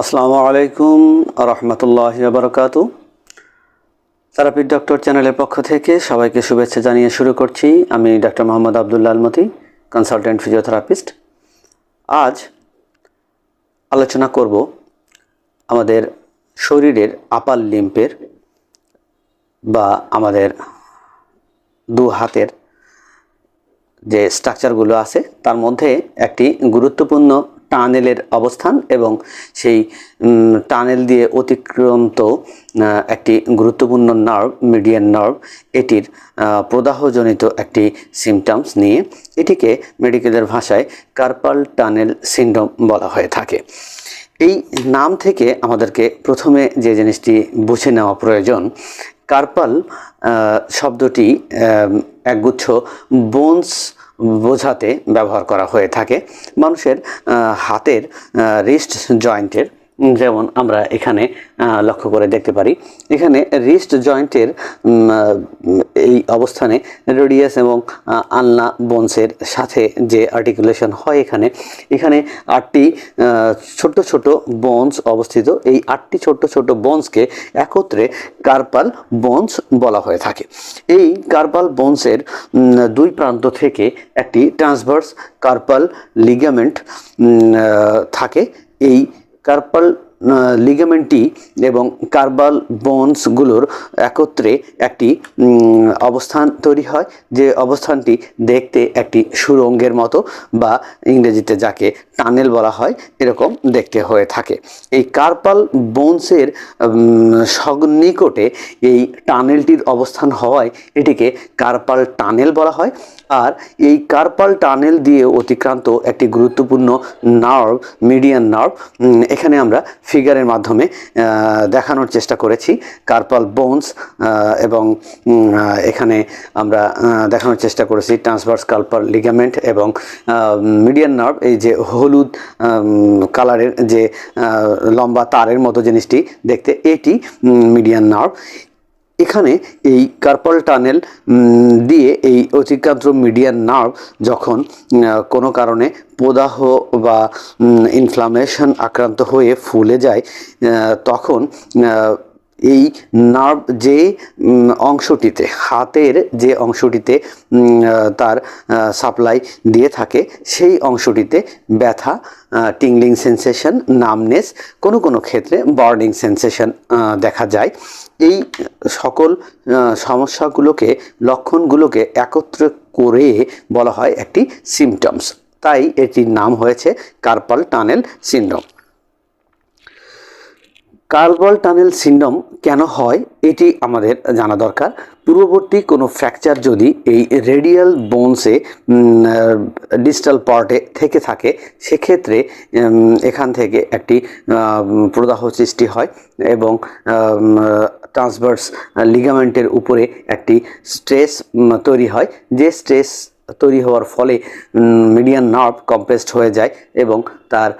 আসসালামু আলাইকুম রহমতুল্লাহ বারকাত থেরাপির ডক্টর চ্যানেলের পক্ষ থেকে সবাইকে শুভেচ্ছা জানিয়ে শুরু করছি। আমি doctor Mohammad Abdullah Alamti consultant physiotherapist আজ আলোচনা করব আমাদের শরীরের আপার লিম্পের বা আমাদের দু হাতের যে স্ট্রাকচারগুলো আছে, তার মধ্যে একটি গুরুত্বপূর্ণ টানেলের অবস্থান এবং সেই টানেল দিয়ে অতিক্রান্ত একটি গুরুত্বপূর্ণ নার্ভ মিডিয়ান নার্ভ এটির প্রদাহজনিত একটি সিমটমস নিয়ে এটিকে মেডিকেলের ভাষায় কার্পাল টানেল সিন্ড্রোম বলা হয়ে থাকে। এই নাম থেকে আমাদেরকে প্রথমে যে জিনিসটি বুঝে নেওয়া প্রয়োজন কার্পাল শব্দটি একগুচ্ছ বোনস বোঝাতে ব্যবহার করা হয়ে থাকে। মানুষের হাতের রিস্ট জয়েন্টের যেমন আমরা এখানে লক্ষ্য করে দেখতে পারি। এখানে রিস্ট জয়েন্টের এই অবস্থানে রেডিয়াস এবং আলনা বোনসের সাথে যে আর্টিকুলেশন হয় এখানে এখানে আটটি ছোট্ট ছোট বোনস অবস্থিত। এই আটটি ছোট্ট ছোট বোনসকে একত্রে কার্পাল বোনস বলা হয়ে থাকে। এই কার্পাল বোনসের দুই প্রান্ত থেকে একটি ট্রান্সভার্স কার্পাল লিগামেন্ট থাকে এই কার্পাল লিগামেন্টটি এবং কার্বাল বোনসগুলোর একত্রে একটি অবস্থান তৈরি হয় যে অবস্থানটি দেখতে একটি সুরঙ্গের মতো বা ইংরেজিতে যাকে টানেল বলা হয় এরকম দেখতে হয়ে থাকে। এই কার্পাল বোনসের উম, সন্নিকটে এই টানেলটির অবস্থান হওয়ায় এটিকে কার্পাল টানেল বলা হয়। আর এই কার্পাল টানেল দিয়ে অতিক্রান্ত একটি গুরুত্বপূর্ণ নার্ভ মিডিয়ান নার্ভ এখানে আমরা ফিগারের মাধ্যমে দেখানোর চেষ্টা করেছি। কার্পাল বোনস এবং এখানে আমরা দেখানোর চেষ্টা করেছি ট্রান্সভার্স কার্পাল লিগামেন্ট এবং মিডিয়ান নার্ভ, এই যে হলুদ কালারের যে লম্বা তারের মতো জিনিসটি দেখতে, এটি মিডিয়ান নার্ভ। এখানে এই কার্পাল টানেল দিয়ে এই অতিক্রান্ত মিডিয়ান নার্ভ যখন কোনো কারণে প্রদাহ বা ইনফ্লামেশন আক্রান্ত হয়ে ফুলে যায় তখন এই নার্ভ যে অংশটিতে, হাতের যে অংশটিতে তার সাপ্লাই দিয়ে থাকে, সেই অংশটিতে ব্যথা টিংলিং সেন্সেশন নামনেস কোনো কোনো ক্ষেত্রে বার্নিং সেন্সেশন দেখা যায়। এই সকল সমস্যাগুলোকে, লক্ষণগুলোকে একত্র করে বলা হয় একটি সিমটমস তাই এটির নাম হয়েছে carpal tunnel syndrome carpal tunnel syndrome কেন হয়, এটি আমাদের জানা দরকার। পূর্ববর্তী কোনো ফ্র্যাকচার যদি এই রেডিয়াল বোনসে ডিজিটাল পার্টে থেকে থাকে, সেক্ষেত্রে এখান থেকে একটি প্রদাহ সৃষ্টি হয় এবং ট্রান্সভার্স লিগামেন্টের উপরে একটি স্ট্রেস তৈরি হয়। যে স্ট্রেস তৈরি হওয়ার ফলে মিডিয়ান নার্ভ কম্প্রেসড হয়ে যায় এবং তার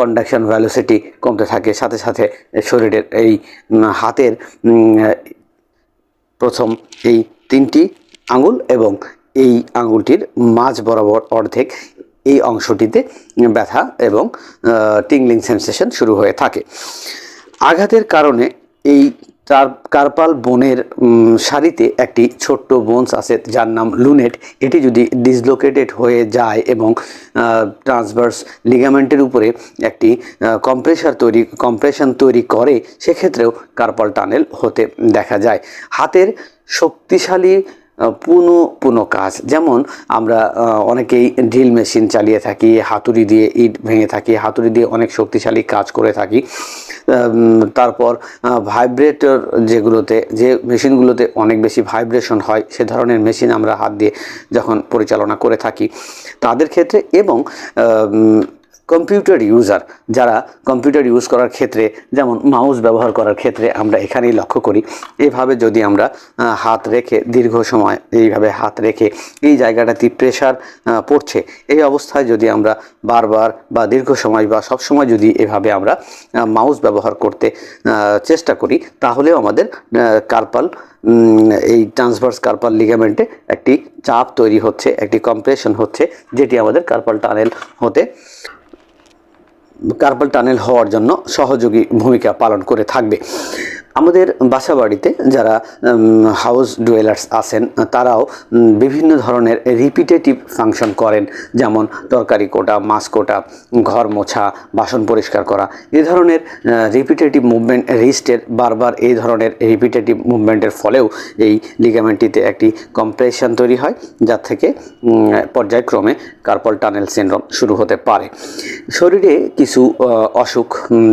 কন্ডাকশন ভ্যালোসিটি কমতে থাকে। সাথে সাথে শরীরের এই হাতের প্রথম এই তিনটি আঙুল এবং এই আঙুলটির মাঝ বরাবর অর্ধেক এই অংশটিতে ব্যথা এবং টিংলিং সেন্সেশন শুরু হয়ে থাকে। আঘাতের কারণে এই তার কার্পাল বোনের সারিতে একটি ছোট্ট বোনস আছে, যার নাম লুনেট। এটি যদি ডিসলোকেটেড হয়ে যায় এবং ট্রান্সভার্স লিগামেন্টের উপরে একটি কম্প্রেসার তৈরি কম্প্রেশন তৈরি করে, সেক্ষেত্রেও কার্পাল টানেল হতে দেখা যায়। হাতের শক্তিশালী পুনো পুনো কাজ। যেমন আমরা অনেকেই ড্রিল মেশিন চালিয়ে থাকি, হাতুড়ি দিয়ে ইট ভেঙে থাকি, হাতুড়ি দিয়ে অনেক শক্তিশালী কাজ করে থাকি। তারপর ভাইব্রেটর যেগুলোতে, যে মেশিনগুলোতে অনেক বেশি ভাইব্রেশন হয়, সে ধরনের মেশিন আমরা হাত দিয়ে যখন পরিচালনা করে থাকি। তাদের ক্ষেত্রে এবং কম্পিউটার ইউজার যারা কম্পিউটার ইউজ করার ক্ষেত্রে, যেমন মাউস ব্যবহার করার ক্ষেত্রে আমরা এখানেই লক্ষ্য করি। এভাবে যদি আমরা হাত রেখে, দীর্ঘ সময় এইভাবে হাত রেখে এই জায়গাটাতে প্রেশার পড়ছে, এই অবস্থায় যদি আমরা বারবার বা দীর্ঘ সময় বা সব সময় যদি এভাবে আমরা মাউস ব্যবহার করতে চেষ্টা করি, তাহলেও আমাদের কার্পাল এই ট্রান্সভার্স কার্পাল লিগামেন্টে একটি চাপ তৈরি হচ্ছে, একটি কম্প্রেশন হচ্ছে, যেটি আমাদের কার্পাল টানেল হতে কার্পাল টানেল হওয়ার জন্য সহযোগী ভূমিকা পালন করে থাকবে। আমাদের বাসা বাড়িতে যারা হাউস ডুয়েলার্স আছেন, তারাও বিভিন্ন ধরনের রিপিটেটিভ ফাংশন করেন। যেমন তরকারি কোটা, মাছ কোটা, ঘর মোছা, বাসন পরিষ্কার করা। এ ধরনের রিপিটেটিভ মুভমেন্ট রিস্টের বারবার এই ধরনের রিপিটেটিভ মুভমেন্টের ফলেও এই লিগামেন্টটিতে একটি কম্প্রেশন তৈরি হয় যার থেকে পর্যায়ক্রমে কার্পল টানেল সিনড্রোম শুরু হতে পারে। শরীরে কিছু অসুখ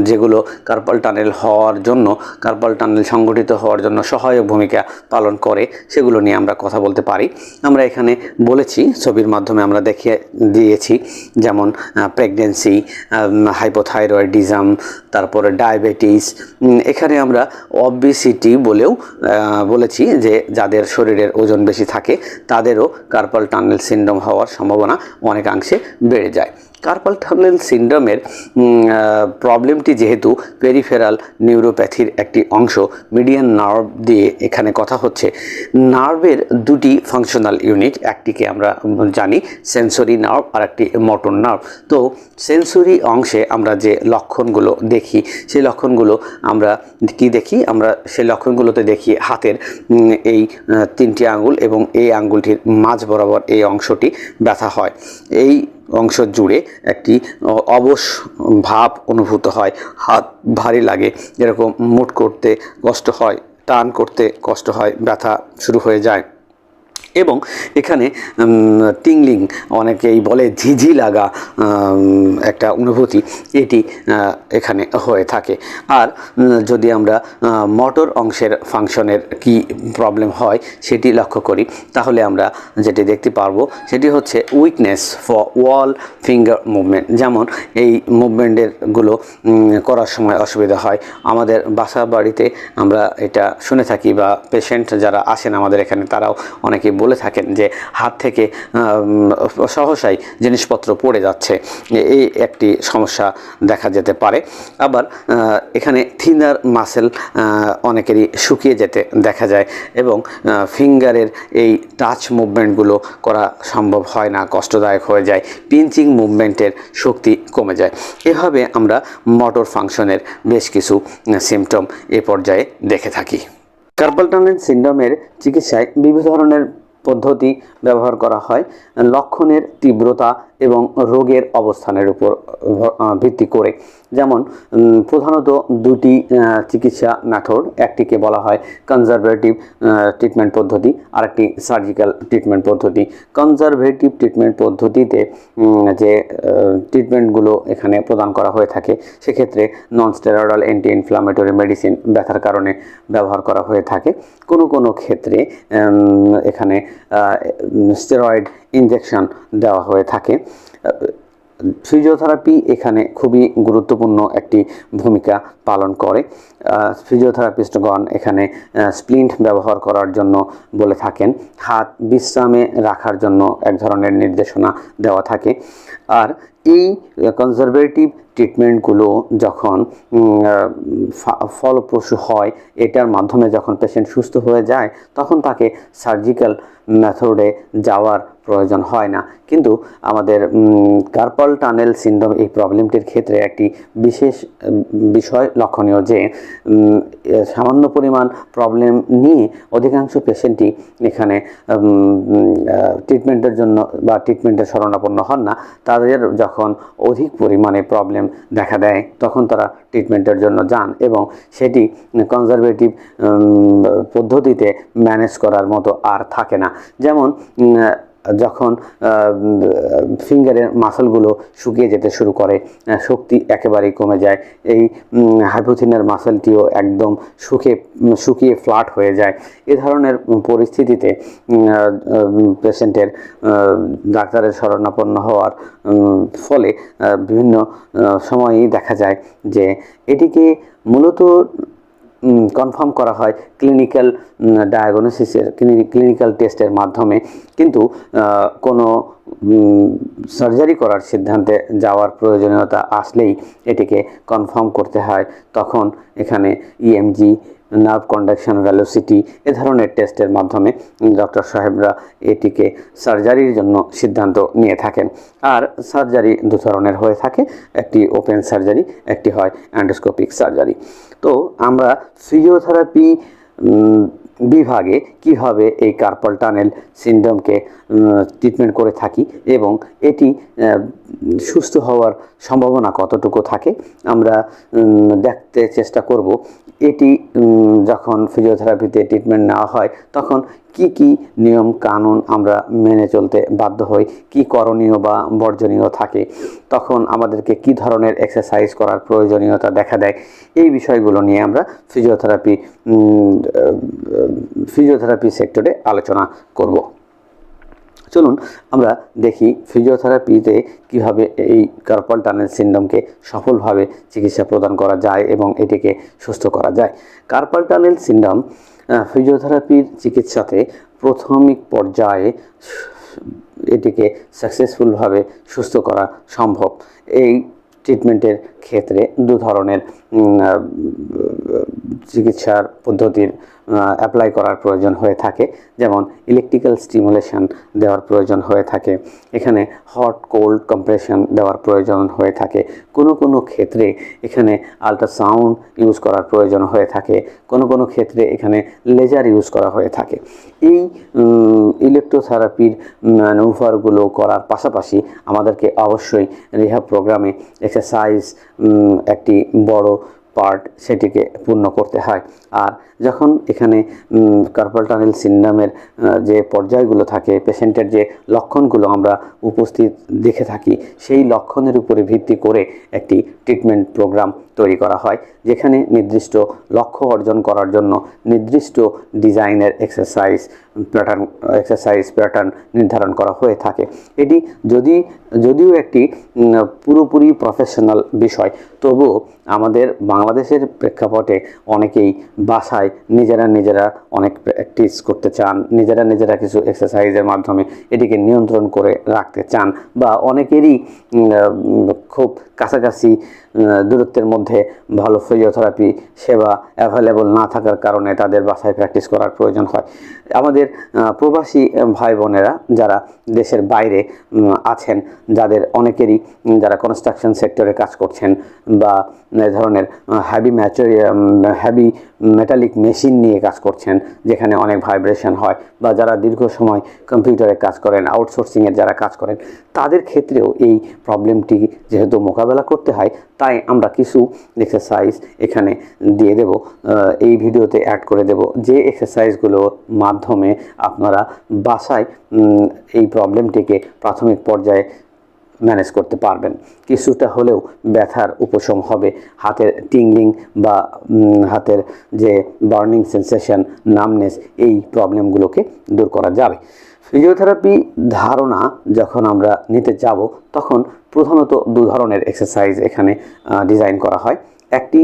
যেগুলো কার্পল টানেল হওয়ার জন্য কার্পল টানেল সংগঠিত হওয়ার জন্য সহায়ক ভূমিকা পালন করে, সেগুলো নিয়ে আমরা কথা বলতে পারি। আমরা এখানে বলেছি, ছবির মাধ্যমে আমরা দেখিয়ে দিয়েছি, যেমন প্রেগনেন্সি হাইপোথাইরয়েডিজম তারপরে ডায়াবেটিস এখানে আমরা অবিসিটি বলেও বলেছি যে যাদের শরীরের ওজন বেশি থাকে, তাদেরও কার্পাল টানেল সিন্ড্রোম হওয়ার সম্ভাবনা অনেকাংশে বেড়ে যায়। কার্পাল টানেল সিন্ড্রোমের প্রবলেমটি যেহেতু পেরিফেরাল নিউরোপ্যাথির একটি অংশ, মিডিয়ান নার্ভ দিয়ে এখানে কথা হচ্ছে। নার্ভের দুটি ফাংশনাল ইউনিট, একটিকে আমরা জানি সেন্সরি নার্ভ আর একটি মোটর নার্ভ। তো সেন্সরি অংশে আমরা যে লক্ষণগুলো দেখি, সেই লক্ষণগুলো আমরা কি দেখি? আমরা সেই লক্ষণগুলোতে দেখি হাতের এই তিনটি আঙ্গুল এবং এই আঙ্গুলটির মাঝ বরাবর এই অংশটি ব্যথা হয়। এই অংশ জুড়ে একটি অবশ ভাব অনুভূত হয়। হাত ভারী লাগে যেরকম মুট করতে কষ্ট হয়, টান করতে কষ্ট হয়, ব্যথা শুরু হয়ে যায়। এবং এখানে টিংলিং অনেকেই বলে ঝিঝি লাগা একটা অনুভূতি এটি এখানে হয়ে থাকে। আর যদি আমরা মোটর অংশের ফাংশনের কি প্রবলেম হয় সেটি লক্ষ্য করি, তাহলে আমরা যেটি দেখতে পারব সেটি হচ্ছে weakness for all finger movement যেমন এই মুভমেন্টেরগুলো করার সময় অসুবিধা হয়। আমাদের বাসা বাড়িতে আমরা এটা শুনে থাকি বা পেশেন্ট যারা আসেন আমাদের এখানে, তারাও অনেকে থাকেন যে হাত থেকে সহসাই জিনিসপত্র পড়ে যাচ্ছে। এই একটি সমস্যা দেখা যেতে পারে। আবার এখানে থিনার মাসেল অনেকেরই শুকিয়ে যেতে দেখা যায় এবং ফিঙ্গারের এই টাচ মুভমেন্টগুলো করা সম্ভব হয় না, কষ্টদায়ক হয়ে যায়, পিঞ্চিং মুভমেন্টের শক্তি কমে যায়। এভাবে আমরা মোটর ফাংশনের বেশ কিছু সিমটম এ পর্যায়ে দেখে থাকি। কার্পাল টানেল সিন্ড্রোমের চিকিৎসায় বিভিন্ন ধরনের পদ্ধতি ব্যবহার করা হয় লক্ষণের তীব্রতা এবং রোগের অবস্থানের উপর ভিত্তি করে। যেমন প্রধানত দুটি চিকিৎসা মেথড একটিকে বলা হয় কনজারভেটিভ ট্রিটমেন্ট পদ্ধতি, আরেকটি সার্জিক্যাল ট্রিটমেন্ট পদ্ধতি। কনজারভেটিভ ট্রিটমেন্ট পদ্ধতিতে যে ট্রিটমেন্টগুলো এখানে প্রদান করা হয়ে থাকে, সেক্ষেত্রে non steroidal anti inflammatory medicine ব্যথার কারণে ব্যবহার করা হয়ে থাকে। কোনো কোনো ক্ষেত্রে এখানে স্টেরয়েড ইনজেকশন দেওয়া হয়ে থাকে। ফিজিওথেরাপি এখানে খুবই গুরুত্বপূর্ণ একটি ভূমিকা পালন করে। ফিজিওথেরাপিস্টগণ এখানে স্প্লিন্ট ব্যবহার করার জন্য বলে থাকেন। হাত বিশ্রামে রাখার জন্য এক ধরনের নির্দেশনা দেওয়া থাকে। আর এই কনজারভেটিভ ট্রিটমেন্টগুলো যখন ফলপ্রসূ হয়, এটার মাধ্যমে যখন পেশেন্ট সুস্থ হয়ে যায়, তখন তাকে সার্জিক্যাল মেথডে যাওয়ার প্রয়োজন হয় না। কিন্তু আমাদের কার্পাল টানেল সিন্ড্রোম এই প্রবলেমটির ক্ষেত্রে একটি বিশেষ বিষয় লক্ষণীয় যে সামান্য পরিমাণ প্রবলেম নিয়ে অধিকাংশ পেশেন্টই এখানে ট্রিটমেন্টের জন্য বা ট্রিটমেন্টের শরণাপন্ন হন না। তাদের যখন অধিক পরিমাণে প্রবলেম দেখা দেয়, তখন তারা ট্রিটমেন্টের জন্য যান এবং সেটি কনজারভেটিভ পদ্ধতিতে ম্যানেজ করার মতো আর থাকে না। যেমন যখন ফিঙ্গারের মাসলগুলো শুকিয়ে যেতে শুরু করে শক্তি একেবারেই কমে যায়। এই হাইপোথিনের মাসলটিও একদম শুকিয়ে শুকিয়ে ফ্ল্যাট হয়ে যায়। এ ধরনের পরিস্থিতিতে পেশেন্টের ডাক্তারের শরণাপন্ন হওয়ার ফলে বিভিন্ন সময়ই দেখা যায় যে এটিকে মূলত কনফার্ম করা হয় ক্লিনিক্যাল ডায়াগনোসিসের ক্লিনিক্যাল টেস্টের মাধ্যমে। কিন্তু কোনো সার্জারি করার সিদ্ধান্তে যাওয়ার প্রয়োজনীয়তা আসলেই এটিকে কনফার্ম করতে হয়। তখন এখানে ইএমজি নার্ভ কন্ডাকশন ভ্যালোসিটি এ ধরনের টেস্টের মাধ্যমে ডক্টর সাহেবরা এটিকে সার্জারির জন্য সিদ্ধান্ত নিয়ে থাকেন। আর সার্জারি দু ধরনের হয়ে থাকে। একটি ওপেন সার্জারি একটি হয় অ্যান্ডোস্কোপিক সার্জারি তো আমরা ফিজিওথেরাপি বিভাগে কীভাবে এই কার্পল টানেল সিন্ড্রোমকে ট্রিটমেন্ট করে থাকি এবং এটি সুস্থ হওয়ার সম্ভাবনা কতটুকু থাকে, আমরা দেখতে চেষ্টা করব। এটি যখন ফিজিওথেরাপিতে ট্রিটমেন্ট নেওয়া হয়, তখন কি কি নিয়ম কানুন আমরা মেনে চলতে বাধ্য হই, কি করণীয় বা বর্জনীয় থাকে, তখন আমাদেরকে কি ধরনের এক্সারসাইজ করার প্রয়োজনীয়তা দেখা দেয়, এই বিষয়গুলো নিয়ে আমরা ফিজিওথেরাপি ফিজিওথেরাপি সেক্টরে আলোচনা করব। চলুন আমরা দেখি ফিজিওথেরাপিতে কীভাবে এই কার্পাল টানেল সিন্ড্রোমকে সফলভাবে চিকিৎসা প্রদান করা যায় এবং এটিকে সুস্থ করা যায়। কার্পাল টানেল সিন্ড্রোম ফিজিওথেরাপির চিকিৎসাতে প্রাথমিক পর্যায়ে এটিকে সাকসেসফুলভাবে সুস্থ করা সম্ভব। এই ট্রিটমেন্টের ক্ষেত্রে দু ধরনের চিকিৎসার পদ্ধতির অ্যাপ্লাই করার প্রয়োজন হয়ে থাকে। যেমন ইলেকট্রিক্যাল স্টিমুলেশন দেওয়ার প্রয়োজন হয়ে থাকে। এখানে হট কোল্ড কম্প্রেশন দেওয়ার প্রয়োজন হয়ে থাকে। কোনো কোনো ক্ষেত্রে এখানে আল্ট্রাসাউন্ড ইউজ করার প্রয়োজন হয়ে থাকে। কোনো কোনো ক্ষেত্রে এখানে লেজার ইউজ করা হয়ে থাকে। এই ইলেকট্রোথেরাপির ম্যানুভারগুলো করার পাশাপাশি আমাদেরকে অবশ্যই রিহাব প্রোগ্রামে এক্সারসাইজ একটি বড় পার্ট সেটিকে পূর্ণ করতে হয়। আর যখন এখানে কার্পাল টানেল সিন্ড্রামের যে পর্যায়গুলো থাকে পেশেন্টের যে লক্ষণগুলো আমরা উপস্থিত দেখে থাকি, সেই লক্ষণের উপরে ভিত্তি করে একটি ট্রিটমেন্ট প্রোগ্রাম তৈরি করা হয়, যেখানে নির্দিষ্ট লক্ষ্য অর্জন করার জন্য নির্দিষ্ট ডিজাইনের এক্সারসাইজ প্যাটার্ন এক্সারসাইজ প্যাটার্ন নির্ধারণ করা হয়ে থাকে। এটি যদি, যদিও একটি পুরোপুরি প্রফেশনাল বিষয়, তবুও আমাদের বাংলাদেশের প্রেক্ষাপটে অনেকেই বাসায় নিজেরা নিজেরা অনেক প্র্যাকটিস করতে চান, নিজেরা নিজেরা কিছু এক্সারসাইজের মাধ্যমে এটিকে নিয়ন্ত্রণ করে রাখতে চান, বা অনেকেরই খুব কাছাকাছি দূরত্বের মধ্যে ভালো ফিজিওথেরাপি সেবা অ্যাভেলেবল না থাকার কারণে তাদের বাসায় প্র্যাকটিস করার প্রয়োজন হয়। আমাদের প্রবাসী ভাই বোনেরা যারা দেশের বাইরে আছেন, যাদের অনেকেরই যারা কনস্ট্রাকশন সেক্টরে কাজ করছেন বা ধরনের heavy material heavy metallic machine নিয়ে কাজ করছেন, যেখানে অনেক ভাইব্রেশন হয় বা যারা দীর্ঘ সময় কম্পিউটারে কাজ করেন আউটসোর্সিংয়ের যারা কাজ করেন, তাদের ক্ষেত্রেও এই প্রবলেমটি যেহেতু মোকাবেলা করতে হয় তাই আমরা কিছু এক্সারসাইজ এখানে দিয়ে দেব এই ভিডিওতে অ্যাড করে দেব। যে এক্সারসাইজগুলোর মাধ্যমে আপনারা বাসায় এই প্রবলেমটিকে প্রাথমিক পর্যায়ে ম্যানেজ করতে পারবেন। কিছুটা হলেও ব্যথার উপশম হবে। হাতের টিঙ্গিং বা হাতের যে বার্নিং সেন্সেশন, নামনেস, এই প্রবলেমগুলোকে দূর করা যাবে। ফিজিওথেরাপি ধারণা যখন আমরা নিতে যাব, তখন প্রধানত দু ধরনের এক্সারসাইজ এখানে ডিজাইন করা হয়। একটি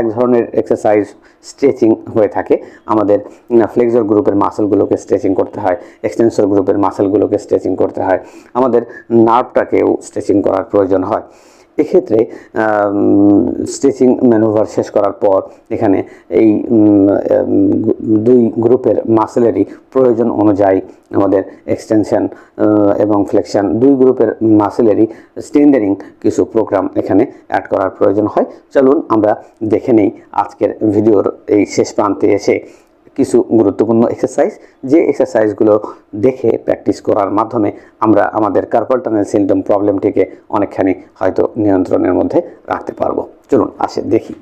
এক ধরনের এক্সারসাইজ স্ট্রেচিং হয়ে থাকে। আমাদের ফ্লেক্সর গ্রুপের মাসেলগুলোকে স্ট্রেচিং করতে হয় এক্সটেন্সর গ্রুপের মাসেলগুলোকে স্ট্রেচিং করতে হয়। আমাদের নার্ভটাকেও স্ট্রেচিং করার প্রয়োজন হয়। এক্ষেত্রে স্টিচিং ম্যানুভার শেষ করার পর এখানে এই দুই গ্রুপের মাসেলেরই প্রয়োজন অনুযায়ী আমাদের এক্সটেনশন এবং ফ্লেকশন দুই গ্রুপের মাসেলেরই স্টেন্ডারিং কিছু প্রোগ্রাম এখানে অ্যাড করার প্রয়োজন হয়। চলুন আমরা দেখে নেই আজকের ভিডিওর এই শেষ প্রান্তে এসে কিছু গুরুত্বপূর্ণ এক্সারসাইজ যে এক্সারসাইজগুলো দেখে প্র্যাকটিস করার মাধ্যমে আমরা আমাদের কার্পাল টানেল সিন্ড্রোম প্রবলেমটিকে অনেকখানি হয়তো নিয়ন্ত্রণের মধ্যে রাখতে পারব। চলুন আসে, দেখি।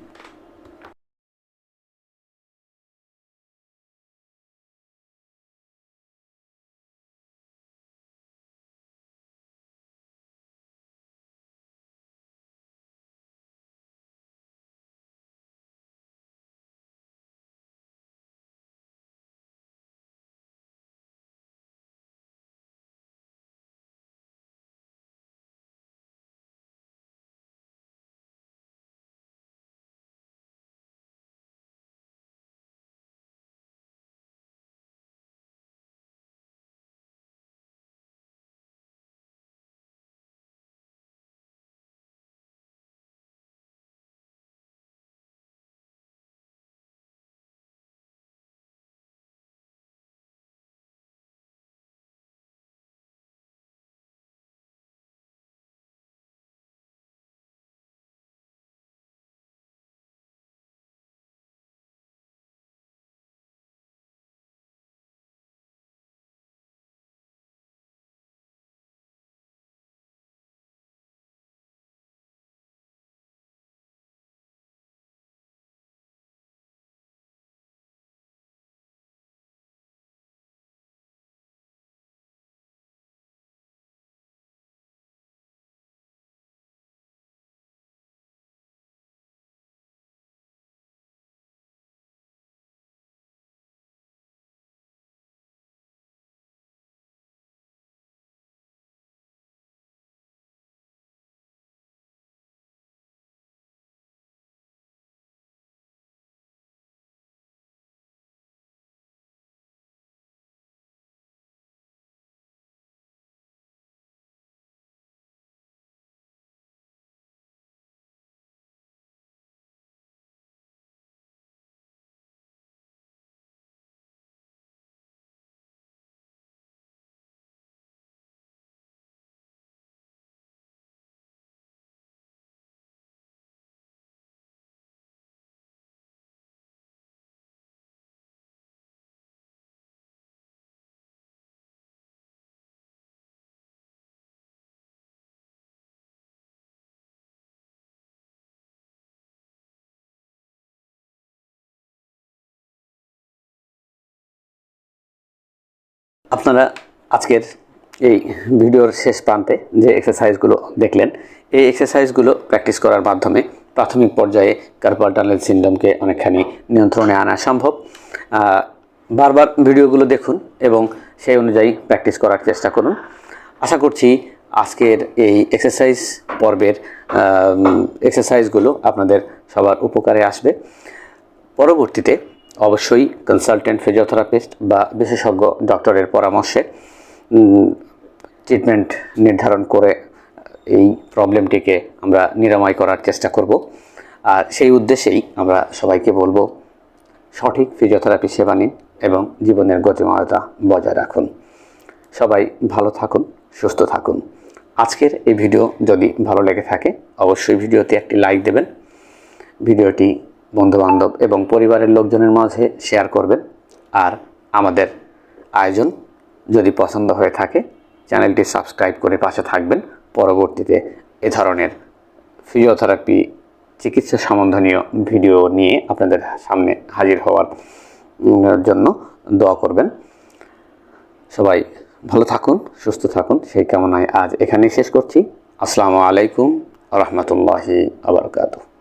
আপনারা আজকের এই ভিডিওর শেষ প্রান্তে যে এক্সারসাইজগুলো দেখলেন, এই এক্সারসাইজগুলো প্র্যাকটিস করার মাধ্যমে প্রাথমিক পর্যায়ে কার্পাল টানেল সিন্ড্রোমকে অনেকখানি নিয়ন্ত্রণে আনা সম্ভব। বারবার ভিডিওগুলো দেখুন এবং সেই অনুযায়ী প্র্যাকটিস করার চেষ্টা করুন। আশা করছি আজকের এই এক্সারসাইজ পর্বের এক্সারসাইজগুলো আপনাদের সবার উপকারে আসবে। পরবর্তীতে অবশ্যই কনসালটেন্ট ফিজিওথেরাপিস্ট বা বিশেষজ্ঞ ডক্টরের পরামর্শে ট্রিটমেন্ট নির্ধারণ করে এই প্রবলেমটিকে আমরা নিরাময় করার চেষ্টা করব। আর সেই উদ্দেশ্যেই আমরা সবাইকে বলব, সঠিক ফিজিওথেরাপি সেবা নিন এবং জীবনের গতিময়তা বজায় রাখুন। সবাই ভালো থাকুন, সুস্থ থাকুন। আজকের এই ভিডিও যদি ভালো লেগে থাকে, অবশ্যই ভিডিওতে একটি লাইক দেবেন। ভিডিওটি বন্ধুবান্ধব এবং পরিবারের লোকজনের মাঝে শেয়ার করবেন। আর আমাদের আয়োজন যদি পছন্দ হয়ে থাকে, চ্যানেলটি সাবস্ক্রাইব করে পাশে থাকবেন। পরবর্তীতে এ ধরনের ফিজিওথেরাপি চিকিৎসা সম্বন্ধনীয় ভিডিও নিয়ে আপনাদের সামনে হাজির হওয়ার জন্য দোয়া করবেন। সবাই ভালো থাকুন, সুস্থ থাকুন। সেই কামনায় আজ এখানেই শেষ করছি। আসসালামু আলাইকুম রহমতুল্লাহি আবরকাতুহ